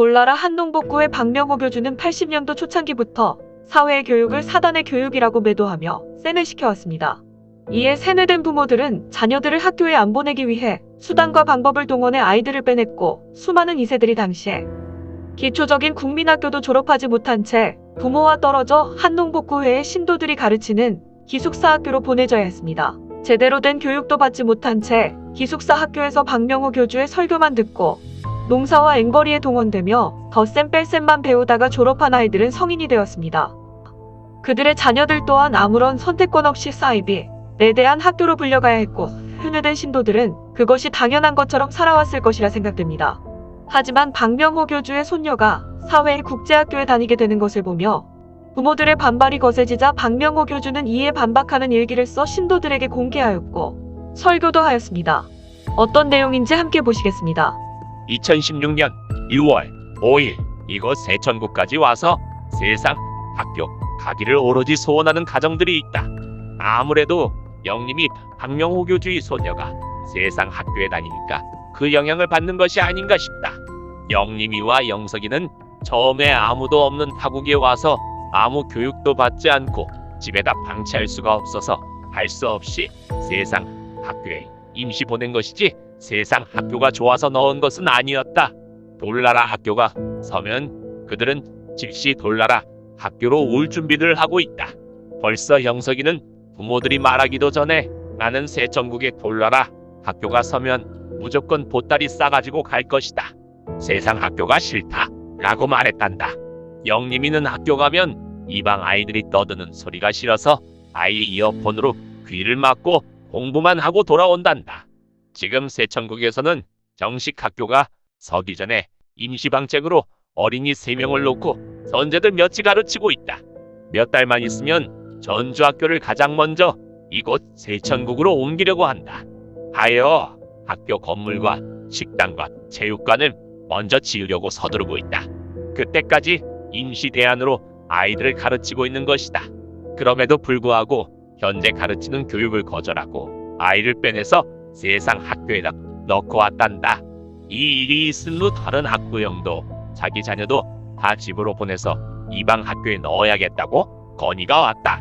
돌나라 한농복구의 박명호 교주는 80년도 초창기부터 사회의 교육을 사단의 교육이라고 매도하며 세뇌 시켜왔습니다. 이에 세뇌된 부모들은 자녀들을 학교에 안 보내기 위해 수단과 방법을 동원해 아이들을 빼냈고 수많은 2세들이 당시에 기초적인 국민학교도 졸업하지 못한 채 부모와 떨어져 한농복구회의 신도들이 가르치는 기숙사 학교로 보내져야 했습니다. 제대로 된 교육도 받지 못한 채 기숙사 학교에서 박명호 교주의 설교만 듣고 농사와 앵벌이에 동원되며 덧셈 뺄셈만 배우다가 졸업한 아이들은 성인이 되었습니다. 그들의 자녀들 또한 아무런 선택권 없이 사이비, 내대한 학교로 불려가야 했고 흔해된 신도들은 그것이 당연한 것처럼 살아왔을 것이라 생각됩니다. 하지만 박명호 교주의 손녀가 사회의 국제학교에 다니게 되는 것을 보며 부모들의 반발이 거세지자 박명호 교주는 이에 반박하는 일기를 써 신도들에게 공개하였고 설교도 하였습니다. 어떤 내용인지 함께 보시겠습니다. 2016년 6월 5일 이곳 세천국까지 와서 세상 학교 가기를 오로지 소원하는 가정들이 있다. 아무래도 영님이 박명호 교주의 소녀가 세상 학교에 다니니까 그 영향을 받는 것이 아닌가 싶다. 영님이와 영석이는 처음에 아무도 없는 타국에 와서 아무 교육도 받지 않고 집에다 방치할 수가 없어서 할 수 없이 세상 학교에 임시 보낸 것이지 세상 학교가 좋아서 넣은 것은 아니었다. 돌나라 학교가 서면 그들은 즉시 돌나라 학교로 올 준비를 하고 있다. 벌써 영석이는 부모들이 말하기도 전에 나는 세천국의 돌나라 학교가 서면 무조건 보따리 싸가지고 갈 것이다. 세상 학교가 싫다. 라고 말했단다. 영림이는 학교 가면 이방 아이들이 떠드는 소리가 싫어서 아이 이어폰으로 귀를 막고 공부만 하고 돌아온단다. 지금 세천국에서는 정식 학교가 서기 전에 임시방책으로 어린이 3명을 놓고 선제들 몇이 가르치고 있다. 몇 달만 있으면 전주학교를 가장 먼저 이곳 세천국으로 옮기려고 한다. 하여 학교 건물과 식당과 체육관을 먼저 지으려고 서두르고 있다. 그때까지 임시 대안으로 아이들을 가르치고 있는 것이다. 그럼에도 불구하고 현재 가르치는 교육을 거절하고 아이를 빼내서 세상 학교에다 넣고 왔단다. 이 일이 후 다른 학부형도 자기 자녀도 다 집으로 보내서 이방 학교에 넣어야겠다고 건의가 왔다.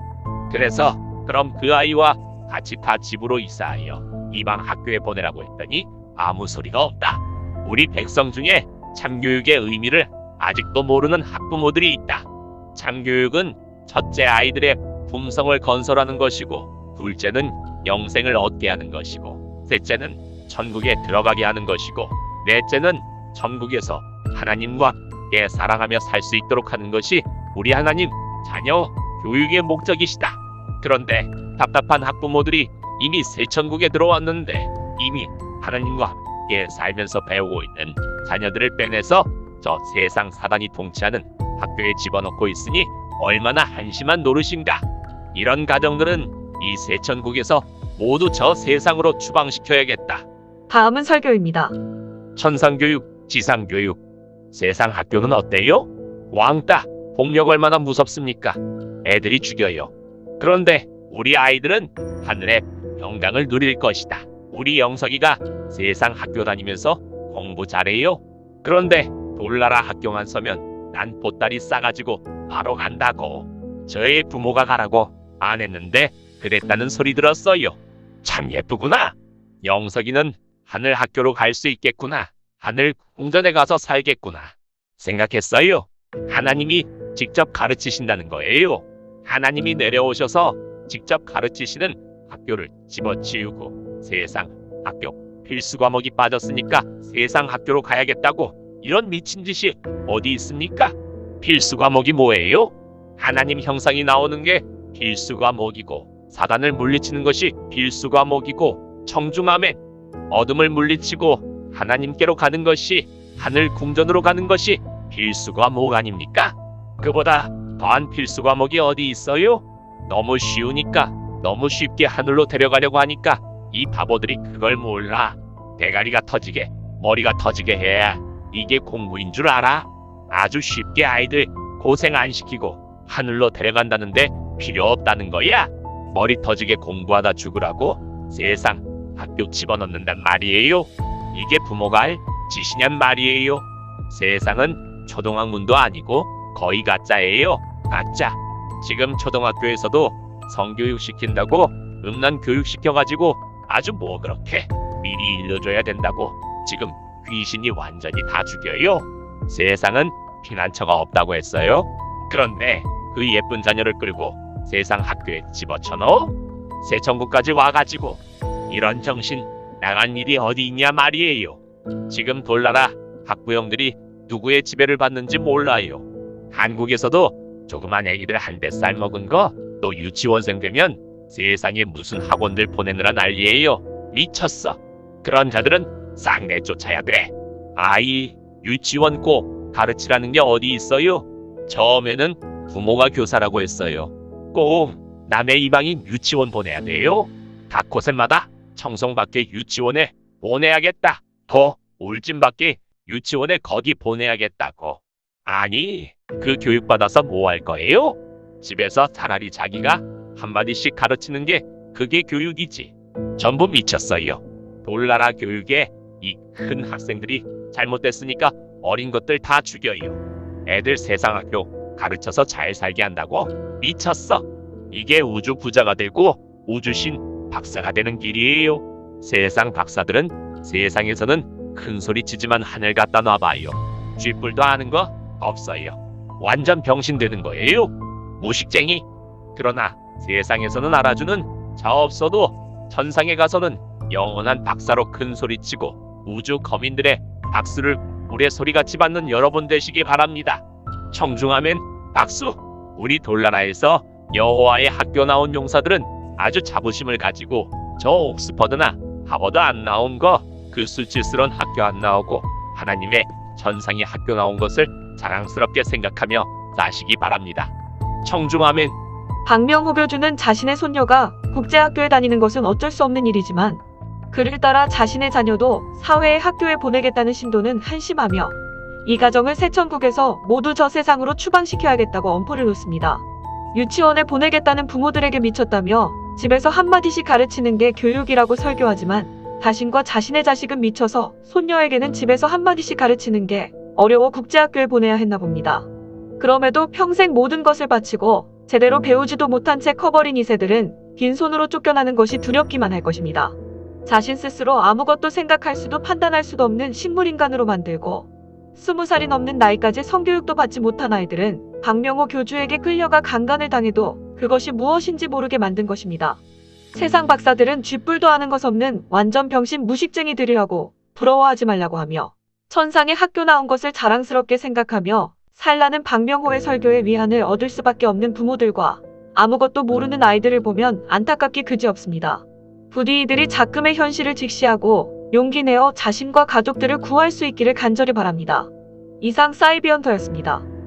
그래서 그럼 그 아이와 같이 다 집으로 이사하여 이방 학교에 보내라고 했더니 아무 소리가 없다. 우리 백성 중에 참교육의 의미를 아직도 모르는 학부모들이 있다. 참교육은 첫째 아이들의 품성을 건설하는 것이고 둘째는 영생을 얻게 하는 것이고 셋째는 천국에 들어가게 하는 것이고 넷째는 천국에서 하나님과 함께 사랑하며 살 수 있도록 하는 것이 우리 하나님 자녀 교육의 목적이시다. 그런데 답답한 학부모들이 이미 세천국에 들어왔는데 이미 하나님과 함께 살면서 배우고 있는 자녀들을 빼내서 저 세상 사단이 통치하는 학교에 집어넣고 있으니 얼마나 한심한 노릇인가. 이런 가정들은 이 세천국에서 모두 저 세상으로 추방시켜야겠다. 다음은 설교입니다. 천상교육, 지상교육, 세상 학교는 어때요? 왕따, 폭력 얼마나 무섭습니까? 애들이 죽여요. 그런데 우리 아이들은 하늘의 영광을 누릴 것이다. 우리 영석이가 세상 학교 다니면서 공부 잘해요. 그런데 돌나라 학교만 서면 난 보따리 싸가지고 바로 간다고. 저의 부모가 가라고 안 했는데 그랬다는 소리 들었어요. 참 예쁘구나. 영석이는 하늘 학교로 갈 수 있겠구나. 하늘 궁전에 가서 살겠구나. 생각했어요. 하나님이 직접 가르치신다는 거예요. 하나님이 내려오셔서 직접 가르치시는 학교를 집어치우고 세상 학교 필수 과목이 빠졌으니까 세상 학교로 가야겠다고 이런 미친 짓이 어디 있습니까? 필수 과목이 뭐예요? 하나님 형상이 나오는 게 필수 과목이고 사단을 물리치는 것이 필수 과목이고 청중함에 어둠을 물리치고 하나님께로 가는 것이 하늘 궁전으로 가는 것이 필수 과목 아닙니까? 그보다 더한 필수 과목이 어디 있어요? 너무 쉬우니까 너무 쉽게 하늘로 데려가려고 하니까 이 바보들이 그걸 몰라. 대가리가 터지게 머리가 터지게 해야 이게 공부인 줄 알아. 아주 쉽게 아이들 고생 안 시키고 하늘로 데려간다는데 필요 없다는 거야. 머리 터지게 공부하다 죽으라고 세상 학교 집어넣는단 말이에요. 이게 부모가 할 짓이냔 말이에요. 세상은 초등학문도 아니고 거의 가짜예요. 가짜. 지금 초등학교에서도 성교육 시킨다고 음란 교육 시켜가지고 아주 뭐 그렇게 미리 일러줘야 된다고 지금 귀신이 완전히 다 죽여요. 세상은 피난처가 없다고 했어요. 그런데 그 예쁜 자녀를 끌고 세상 학교에 집어쳐넣어 세천국까지 와가지고 이런 정신 나간 일이 어디 있냐 말이에요. 지금 돌나라 학부형들이 누구의 지배를 받는지 몰라요. 한국에서도 조그만 애기들 한 대 쌀 먹은 거 또 유치원생 되면 세상에 무슨 학원들 보내느라 난리예요. 미쳤어. 그런 자들은 싹 내쫓아야 돼. 아이 유치원 꼭 가르치라는 게 어디 있어요? 처음에는 부모가 교사라고 했어요. 꼭 남의 이방인 유치원 보내야 돼요. 각 곳에마다 청송밖에 유치원에 보내야겠다. 더 울진밖에 유치원에 거기 보내야겠다고. 아니, 그 교육받아서 뭐 할 거예요? 집에서 차라리 자기가 한마디씩 가르치는 게 그게 교육이지. 전부 미쳤어요. 돌나라 교육에 이 큰 학생들이 잘못됐으니까 어린 것들 다 죽여요. 애들 세상 학교 가르쳐서 잘 살게 한다고 미쳤어. 이게 우주 부자가 되고 우주신 박사가 되는 길이에요. 세상 박사들은 세상에서는 큰 소리 치지만 하늘 갖다 놔봐요. 쥐뿔도 아는 거 없어요. 완전 병신 되는 거예요. 무식쟁이. 그러나 세상에서는 알아주는 자 없어도 천상에 가서는 영원한 박사로 큰 소리 치고 우주 거민들의 박수를 우레 소리같이 받는 여러분 되시기 바랍니다. 청중하면 박수. 우리 돌나라에서 여호와의 학교 나온 용사들은 아주 자부심을 가지고 저 옥스퍼드나 하버드 안 나온 거 그 수치스러운 학교 안 나오고 하나님의 천상의 학교 나온 것을 자랑스럽게 생각하며 사시기 바랍니다. 청중하면 박명호 교주는 자신의 손녀가 국제학교에 다니는 것은 어쩔 수 없는 일이지만 그를 따라 자신의 자녀도 사회의 학교에 보내겠다는 신도는 한심하며 이 가정을 세천국에서 모두 저 세상으로 추방시켜야겠다고 엄포를 놓습니다. 유치원에 보내겠다는 부모들에게 미쳤다며 집에서 한마디씩 가르치는 게 교육이라고 설교하지만 자신과 자신의 자식은 미쳐서 손녀에게는 집에서 한마디씩 가르치는 게 어려워 국제학교에 보내야 했나 봅니다. 그럼에도 평생 모든 것을 바치고 제대로 배우지도 못한 채 커버린 이 세들은 빈손으로 쫓겨나는 것이 두렵기만 할 것입니다. 자신 스스로 아무것도 생각할 수도 판단할 수도 없는 식물인간으로 만들고 스무 살이 넘는 나이까지 성교육도 받지 못한 아이들은 박명호 교주에게 끌려가 강간을 당해도 그것이 무엇인지 모르게 만든 것입니다. 세상 박사들은 쥐뿔도 아는 것 없는 완전 병신 무식쟁이들이라고 부러워하지 말라고 하며 천상의 학교 나온 것을 자랑스럽게 생각하며 살라는 박명호의 설교에 위안을 얻을 수밖에 없는 부모들과 아무것도 모르는 아이들을 보면 안타깝기 그지없습니다. 부디 이들이 작금의 현실을 직시하고 용기 내어 자신과 가족들을 구할 수 있기를 간절히 바랍니다. 이상 사이비언터였습니다.